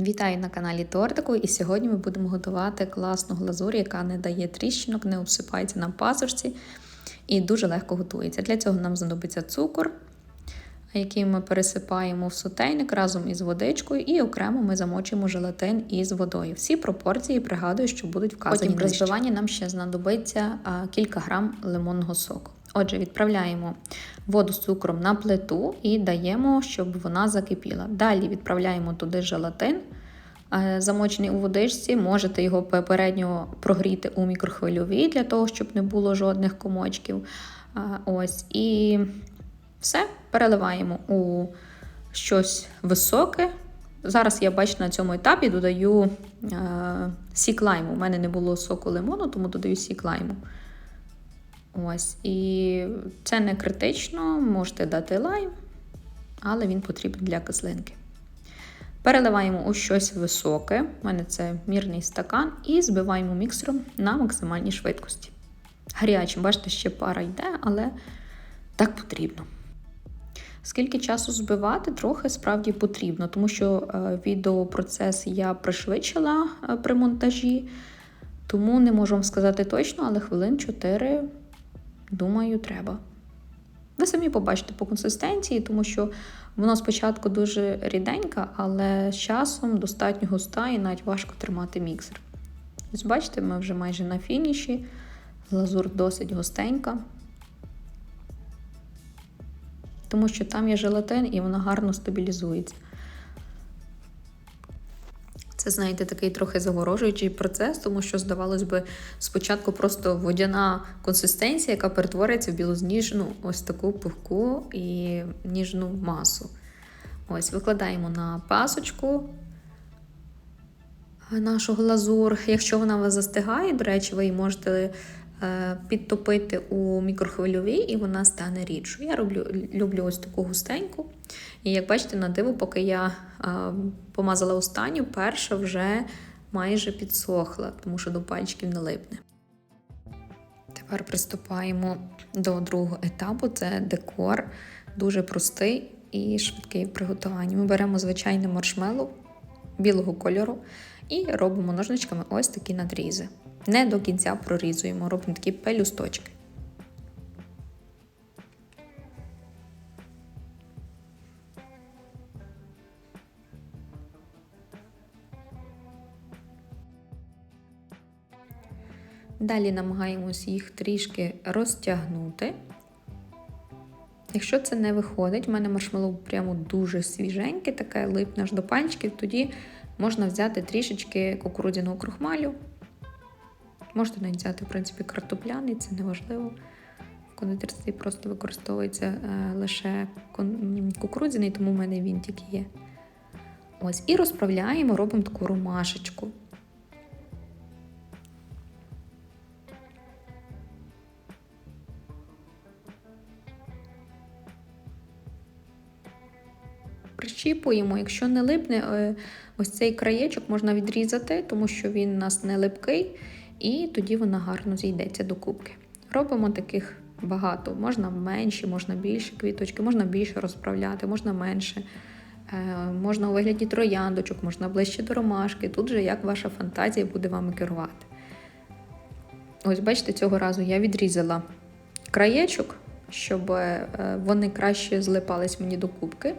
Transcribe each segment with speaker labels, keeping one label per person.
Speaker 1: Вітаю на каналі Тортику, і сьогодні ми будемо готувати класну глазурь, яка не дає тріщинок, не обсипається на пасочці і дуже легко готується. Для цього нам знадобиться цукор, який ми пересипаємо в сотейник разом із водичкою, і окремо ми замочимо желатин із водою. Всі пропорції пригадую, що будуть вказані. Потім при збиванні нам ще знадобиться кілька грам лимонного соку. Отже, відправляємо воду з цукром на плиту і даємо, щоб вона закипіла. Далі відправляємо туди желатин, замочений у водичці. Можете його попередньо прогріти у мікрохвильовій для того, щоб не було жодних комочків. Ось, І все переливаємо у щось високе. Зараз я бачу на цьому етапі додаю сік лайму. У мене не було соку лимону, тому додаю сік лайму. Ось, І це не критично, можете дати лайм, але він потрібен для кислинки. Переливаємо у щось високе, у мене це мірний стакан, і збиваємо міксером на максимальній швидкості. Гарячим, бачите, ще пара йде, але так потрібно. Скільки часу збивати, трохи справді потрібно, тому що відеопроцес я пришвидшила при монтажі, тому не можу вам сказати точно, але хвилин 4 Думаю, треба. Ви самі побачите по консистенції, тому що вона спочатку дуже ріденька, але з часом достатньо густа і навіть важко тримати міксер. Ось бачите, ми вже майже на фініші, глазур досить густенька, тому що там є желатин і вона гарно стабілізується. Це, знаєте, такий трохи загорожуючий процес, тому що, здавалось би, спочатку просто водяна консистенція, яка перетворюється в білозніжну ось таку пухку і ніжну масу. Ось, Викладаємо на пасочку нашу глазур. Якщо вона у вас застигає, до речі, ви її можете підтопити у мікрохвильовій, і вона стане рідшою. Я роблю, люблю ось таку густеньку. І як бачите, на диво, поки я е, помазала останню, перша вже майже підсохла, тому що до пальчиків не липне. Тепер приступаємо до другого етапу це декор, дуже простий і швидкий в приготуванні. Ми беремо звичайне маршмеллоу білого кольору і робимо ножничками ось такі надрізи. Не до кінця прорізуємо, робимо такі пелюсточки. Далі намагаємось їх трішки розтягнути. Якщо це не виходить, в мене маршмеллоу прямо дуже свіженьке, таке липне аж до пальчиків, тоді можна взяти трішечки кукурудзяного крохмалю. Можете навіть взяти, в принципі, картопляний, це не важливо. В кондитерстві просто використовується е, лише кукурудзяний, тому в мене він тільки є. Ось, І розправляємо, робимо таку ромашечку. Прищіпуємо, якщо не липне, е, ось цей краєчок можна відрізати, тому що він у нас не липкий, і тоді вона гарно зійдеться до кубки. Робимо таких багато. Можна менші, можна більші квіточки, можна більше розправляти, можна менше. Е, можна у вигляді трояндочок, можна ближче до ромашки. Тут же як ваша фантазія буде вами керувати. Ось, бачите, цього разу я відрізала краєчок, щоб е, вони краще злипались мені до кубки.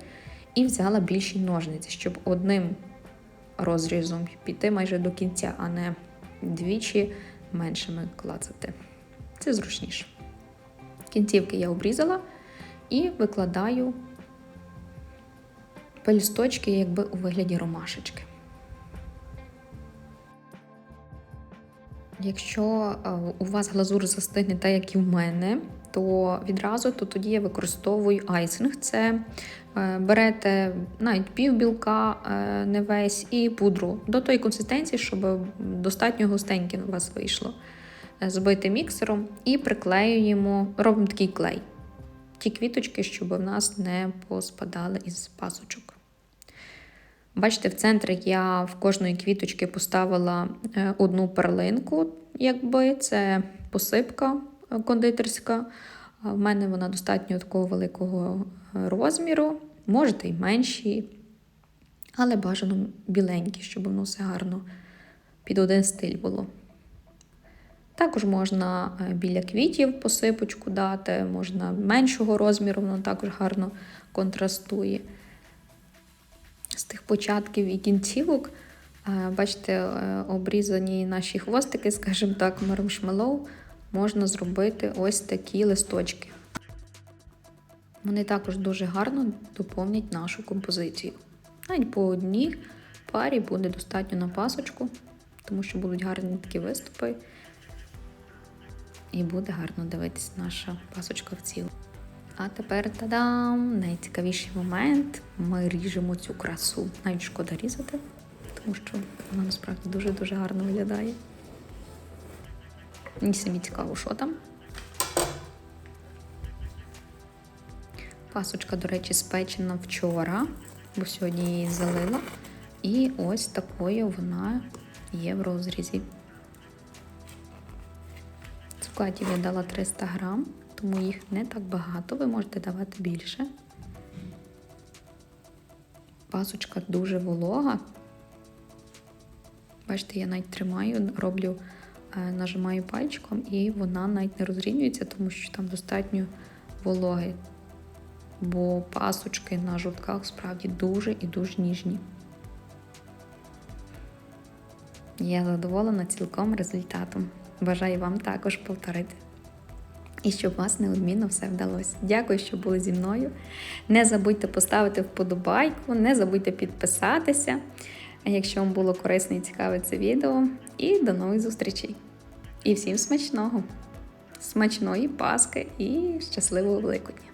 Speaker 1: І взяла більші ножниці, щоб одним розрізом піти майже до кінця, а не двічі меншими клацати. Це зручніше. Кінцівки я обрізала і викладаю пелюсточки якби у вигляді ромашечки. Якщо е, у вас глазур застигне так, як і в мене, то відразу то тоді я використовую айсинг. Це е, берете навіть пів білка, е, не весь, і пудру до тої консистенції, щоб достатньо густеньке у вас вийшло. Збити міксером і приклеюємо, робимо такий клей. Ті квіточки, щоб в нас не поспадали із пасочок. Бачите, в центрі я в кожної квіточки поставила е, одну перлинку, якби це посипка е, кондитерська. В мене вона достатньо такого великого е, розміру, можете й менші. Але бажано біленькі, щоб воно все гарно під один стиль було. Також можна е, біля квітів посипочку дати, можна меншого розміру, воно також гарно контрастує. З тих початків і кінцівок, е, бачите, обрізані наші хвостики, скажімо так, маршмеллоу, можна зробити ось такі листочки. Вони також дуже гарно доповнять нашу композицію. Навіть по одній парі буде достатньо на пасочку, тому що будуть гарні такі виступи. І буде гарно дивитися наша пасочка в цілу. А тепер та-дам! Найцікавіший момент. Ми ріжемо цю красу. Навіть шкода різати, тому що вона насправді дуже-дуже гарно виглядає. Мені самі цікаво, що там. Пасочка, до речі, спечена вчора, бо сьогодні її залила. І ось такою вона є в розрізі. Цукатів я дала 300 грам, тому їх не так багато, ви можете давати більше. Пасочка дуже волога. Бачите, я навіть тримаю, роблю, нажимаю пальчиком, і вона навіть не розрівнюється, тому що там достатньо вологи. Бо пасочки на жовтках справді дуже і дуже ніжні. Я задоволена цілком результатом. Бажаю вам також повторити. І щоб вас неодмінно все вдалося. Дякую, що були зі мною. Не забудьте поставити вподобайку, не забудьте підписатися, якщо вам було корисне і цікаве це відео. І до нових зустрічей! І всім смачного! Смачної Паски і щасливого Великодня!